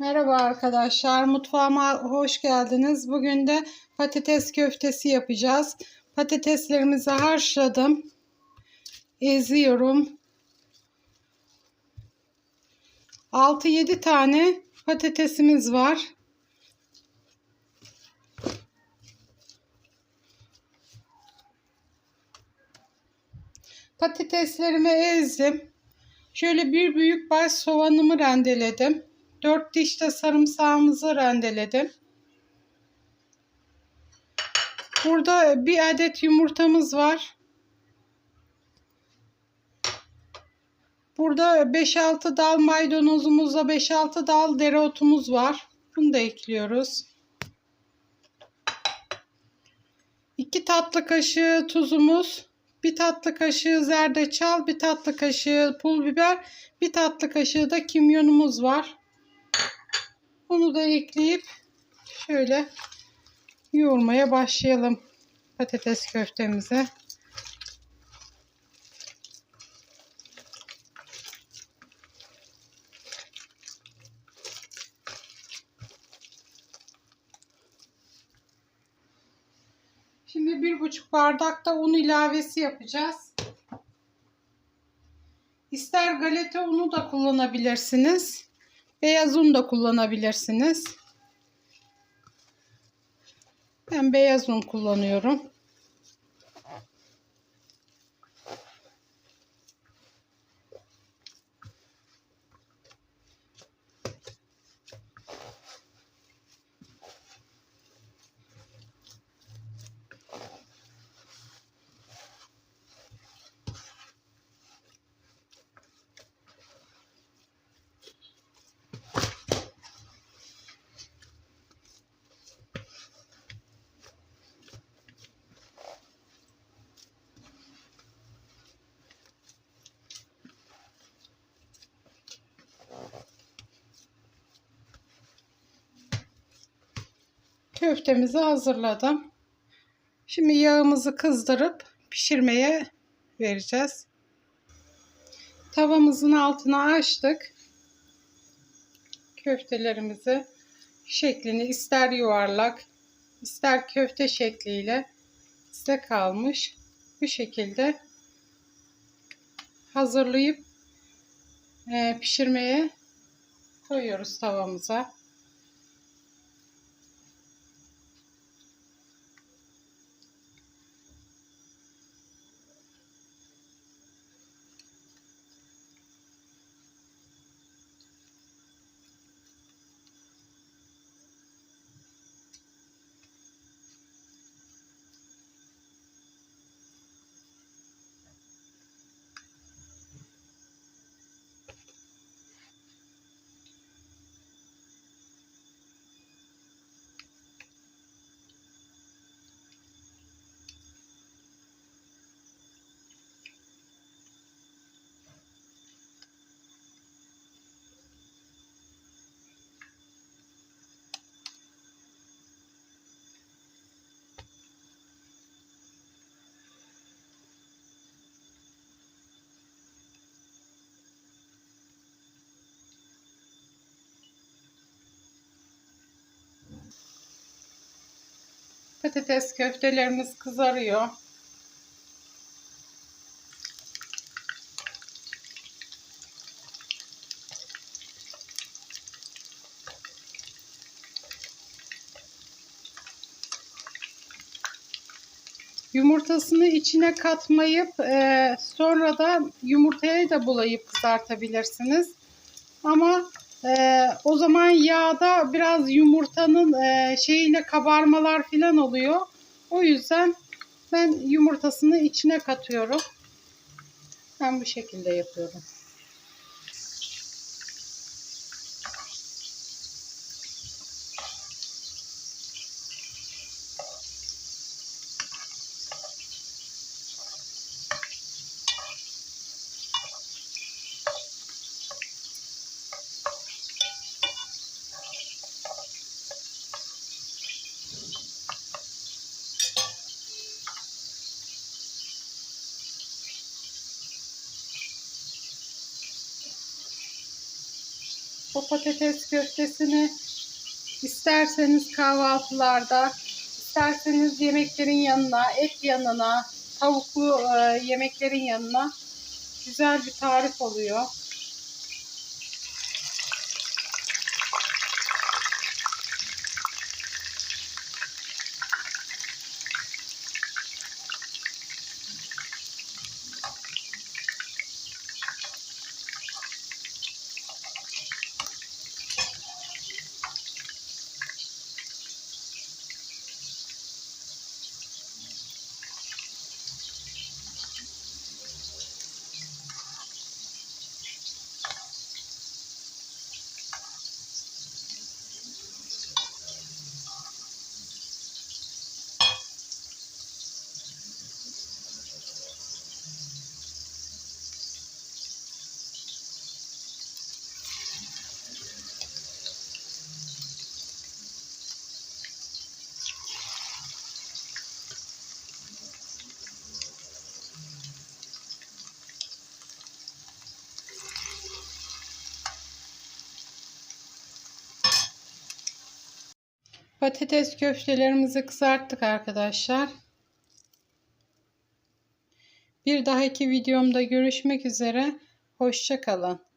Merhaba arkadaşlar, mutfağıma hoş geldiniz. Bugün de patates köftesi yapacağız. Patateslerimizi haşladım. Eziyorum. 6-7 tane patatesimiz var. Patateslerimi ezdim. Şöyle bir büyük baş soğanımı rendeledim. 4 diş de sarımsağımızı rendeledim. Burada bir adet yumurtamız var. Burada 5-6 dal maydanozumuzla 5-6 dal dereotumuz var. Bunu da ekliyoruz. 2 tatlı kaşığı tuzumuz, 1 tatlı kaşığı zerdeçal, 1 tatlı kaşığı pul biber, 1 tatlı kaşığı da kimyonumuz var. Bunu da ekleyip şöyle yoğurmaya başlayalım patates köftemize. Şimdi bir buçuk bardak da un ilavesi yapacağız. İster galeta unu da kullanabilirsiniz. Beyaz un da kullanabilirsiniz. Ben beyaz un kullanıyorum. Köftemizi hazırladım. Şimdi yağımızı kızdırıp pişirmeye vereceğiz. Tavamızın altına açtık. Köftelerimizi şeklini ister yuvarlak ister köfte şekliyle size kalmış. Bu şekilde hazırlayıp e, pişirmeye koyuyoruz tavamıza. Patates köftelerimiz kızarıyor. Yumurtasını içine katmayıp e, sonra da yumurtaya da bulayıp kızartabilirsiniz. Ama e, o zaman yağda biraz yumurtanın e, şeyine kabarmalar falan oluyor. O yüzden ben yumurtasını içine katıyorum. Ben bu şekilde yapıyorum. Patates köftesini isterseniz kahvaltılarda, isterseniz yemeklerin yanına, et yanına, tavuklu e, yemeklerin yanına güzel bir tarif oluyor. Patates köftelerimizi kızarttık arkadaşlar. Bir dahaki videomda görüşmek üzere. Hoşça kalın.